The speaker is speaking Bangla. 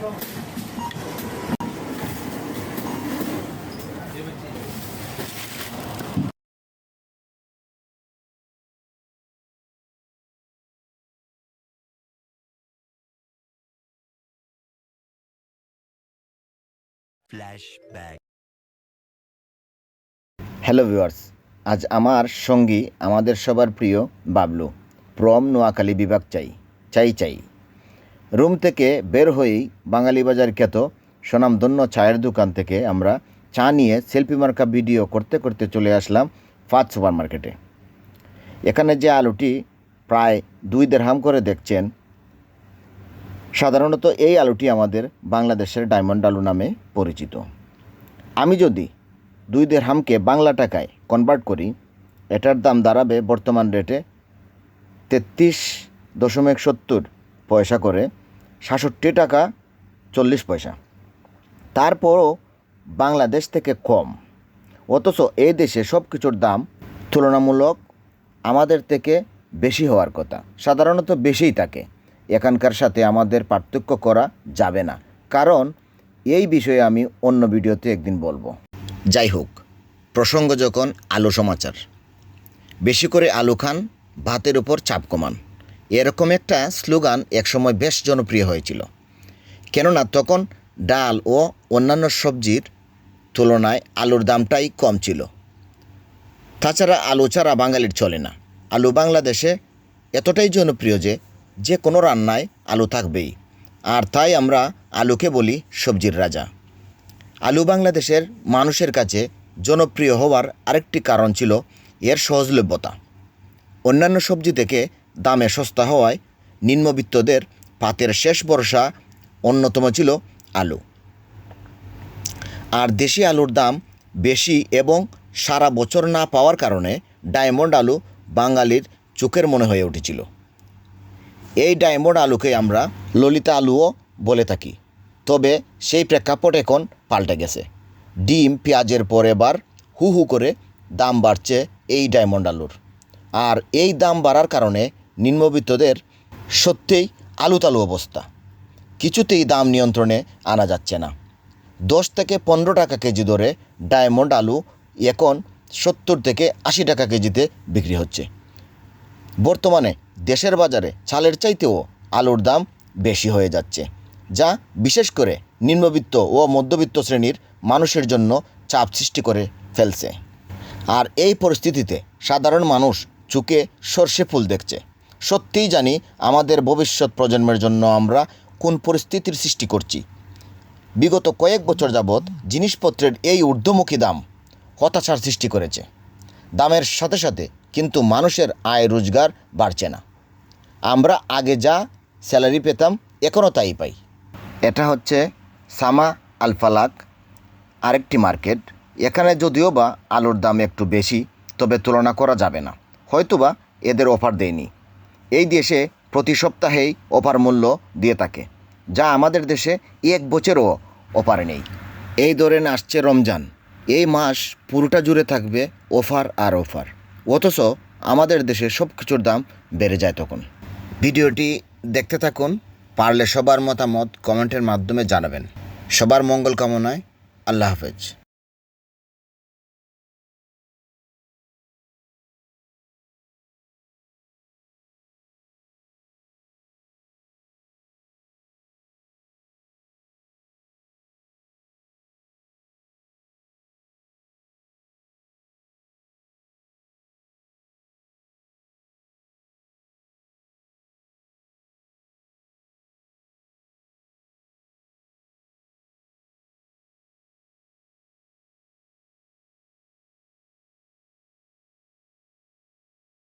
Flashback. হ্যালো ভিউয়ার্স আজ আমার সঙ্গী আমাদের সবার প্রিয় বাবলু। প্রম নোয়াখালী বিভাগ চাই চাই চাই রুম থেকে বের হয়েই বাঙালি বাজার খ্যাত স্বনামধন্য চায়ের দোকান থেকে আমরা চা নিয়ে সেলফি মার্কা ভিডিও করতে করতে চলে আসলাম ফাত সুপার মার্কেটে এখানে যে আলুটি প্রায় দুই দেড়হাম করে দেখছেন, সাধারণত এই আলুটি আমাদের বাংলাদেশের ডায়মন্ড আলু নামে পরিচিত। আমি যদি দুই দেড়হামকে বাংলা টাকায় কনভার্ট করি, এটার দাম দাঁড়াবে বর্তমান রেটে তেত্রিশ দশমিক সত্তর পয়সা করে সাতষট্টি টাকা চল্লিশ পয়সা। তারপরও বাংলাদেশ থেকে কম। অথচ এই দেশে সব কিছুর দাম তুলনামূলক আমাদের থেকে বেশি হওয়ার কথা। সাধারণত বেশিই থাকে। এখানকার সাথে আমাদের পার্থক্য করা যাবে না। কারণ এই বিষয়ে আমি অন্য ভিডিওতে একদিন বলব। যাই হোক, প্রসঙ্গ যখন আলু সমাচার, বেশি করে আলু খান, ভাতের উপর চাপ কমান। এরকম একটা স্লোগান একসময় বেশ জনপ্রিয় হয়েছিল। কেননা তখন ডাল ও অন্যান্য সবজির তুলনায় আলুর দামটাই কম ছিল। তাছাড়া আলু ছাড়া বাঙালির চলে না। আলু বাংলাদেশে এতটাই জনপ্রিয় যে যে কোনো রান্নায় আলু থাকবেই। আর তাই আমরা আলুকে বলি সবজির রাজা। আলু বাংলাদেশের মানুষের কাছে জনপ্রিয় হওয়ার আরেকটি কারণ ছিল এর সহজলভ্যতা। অন্যান্য সবজি থেকে দামে সস্তা হওয়ায় নিম্নবিত্তদের পাতের শেষ বর্ষা অন্যতম ছিল আলু। আর দেশি আলুর দাম বেশি এবং সারা বছর না পাওয়ার কারণে ডায়মন্ড আলু বাঙালির চোখের মনে হয়ে উঠেছিল। এই ডায়মন্ড আলুকে আমরা ললিতা আলুও বলে থাকি। তবে সেই প্রেক্ষাপট এখন পাল্টে গেছে। ডিম, পেঁয়াজের পর এবার হু হু করে দাম বাড়ছে এই ডায়মন্ড আলুর। আর এই দাম বাড়ার কারণে নিম্নবিত্তদের সত্যিই আলুতালু অবস্থা। কিছুতেই দাম নিয়ন্ত্রণে আনা যাচ্ছে না। দশ থেকে পনেরো টাকা কেজি দরে ডায়মন্ড আলু এখন সত্তর থেকে আশি টাকা কেজিতে বিক্রি হচ্ছে। বর্তমানে দেশের বাজারে চালের চাইতেও আলুর দাম বেশি হয়ে যাচ্ছে, যা বিশেষ করে নিম্নবিত্ত ও মধ্যবিত্ত শ্রেণির মানুষের জন্য চাপ সৃষ্টি করে ফেলছে। আর এই পরিস্থিতিতে সাধারণ মানুষ চুকে সর্ষে ফুল দেখছে। সত্যিই জানি আমাদের ভবিষ্যৎ প্রজন্মের জন্য আমরা কোন পরিস্থিতির সৃষ্টি করছি। বিগত কয়েক বছর যাবৎ জিনিসপত্রের এই ঊর্ধ্বমুখী দাম হতাশার সৃষ্টি করেছে। দামের সাথে সাথে কিন্তু মানুষের আয় রোজগার বাড়ছে না। আমরা আগে যা স্যালারি পেতাম এখনও তাই পাই। এটা হচ্ছে সামা আলফালাক আরেকটি মার্কেট। এখানে যদিও বা আলুর দাম একটু বেশি, তবে তুলনা করা যাবে না। হয়তোবা এদের অফার দেয়নি। এই দেশে প্রতি সপ্তাহেই অফার মূল্য দিয়ে থাকে, যা আমাদের দেশে এক বছরও অফারে নেই। এই ধরেন আসছে রমজান। এই মাস পুরোটা জুড়ে থাকবে অফার আর অফার। অথচ আমাদের দেশে সব কিছুর দাম বেড়ে যায় তখন। ভিডিওটি দেখতে থাকুন, পারলে সবার মতামত কমেন্টের মাধ্যমে জানাবেন। সবার মঙ্গল কামনায় আল্লাহ হাফেজ।